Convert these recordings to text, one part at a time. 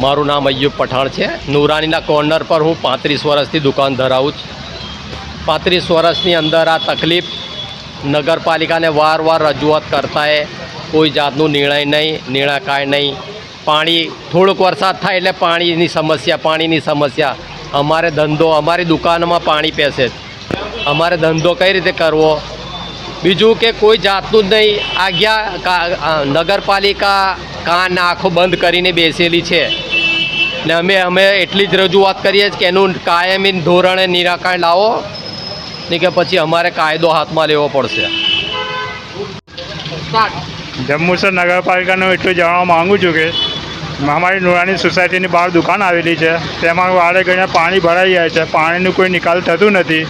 મારું નામ અય્યુબ પઠાણ છે. નુરાનીના કોર્નર પર હું પાંત્રીસ વર્ષથી દુકાન ધરાવું છું. પાંત્રીસ વર્ષની અંદર આ તકલીફ નગરપાલિકાને વારવાર રજૂઆત કરતાંય કોઈ જાતનું નિર્ણય નહીં નિર્ણય નહીં. પાણી, થોડોક વરસાદ થાય એટલે પાણીની સમસ્યા પાણીની સમસ્યા. અમારે ધંધો, અમારી દુકાનમાં પાણી પેસે અમારે ધંધો કઈ રીતે કરવો? બીજું કે કોઈ જાતનું જ નહીં. આજ્ઞા નગરપાલિકા કાન આંખો બંધ કરીને બેસેલી છે. ને અમે અમે એટલી જ રજૂઆત કરીએ કે એનું કાયમી ધોરણે નિરાકરણ લાવો ને કે પછી અમારે કાયદો હાથમાં લેવો પડશે. જંબુસર નગરપાલિકાનું એટલું જાણવા માગું છું કે, અમારી નુરાની સોસાયટીની બહાર દુકાન આવેલી છે, તેમાં વારે ઘડીએ પાણી ભરાઈ જાય છે, પાણીનું કોઈ નિકાલ થતું નથી.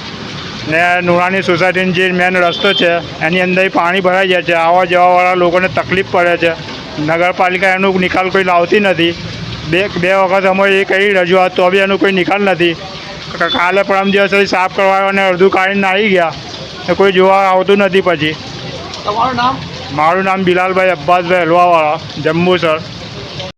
ને નુરાની સોસાયટીનો જે મેન રસ્તો છે, એની અંદર પાણી ભરાઈ જાય છે, આવવા જવાવાળા લોકોને તકલીફ પડે છે. નગરપાલિકા એનો નિકાલ કોઈ લાવતી નથી. બે બે વખત અમે એ કરી રજૂઆત તો બી એનો કોઈ નિકાલ નથી. કાલે પરમ દિવસે સાફ કરવા અને અડધું કાઢીને આવી ગયા. ને કોઈ જોવા આવતું નથી પછી. તમારું નામ? મારું નામ બિલાલભાઈ અબ્બાસભાઈ હલવાવાળા જંબુસર